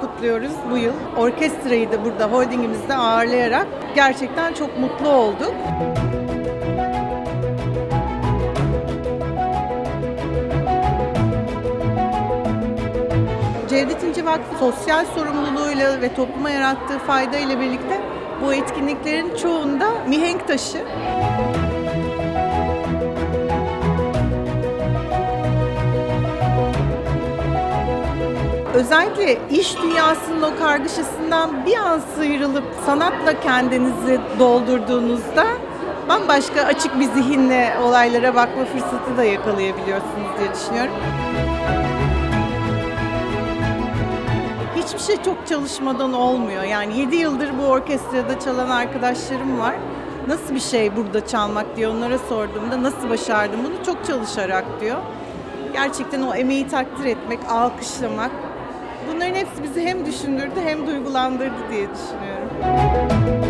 kutluyoruz bu yıl. Orkestrayı da burada holdingimizde ağırlayarak gerçekten çok mutlu olduk. Cevdet İnce Vakfı sosyal sorumluluğuyla ve topluma yarattığı fayda ile birlikte bu etkinliklerin çoğunda mihenk taşı. Özellikle iş dünyasının o kargaşasından bir an sıyrılıp sanatla kendinizi doldurduğunuzda bambaşka açık bir zihinle olaylara bakma fırsatı da yakalayabiliyorsunuz diye düşünüyorum. Hiçbir şey çok çalışmadan olmuyor. Yani 7 yıldır bu orkestrada çalan arkadaşlarım var. Nasıl bir şey burada çalmak diye onlara sorduğumda nasıl başardım bunu çok çalışarak diyor. Gerçekten o emeği takdir etmek, alkışlamak bunların hepsi bizi hem düşündürdü hem duygulandırdı diye düşünüyorum.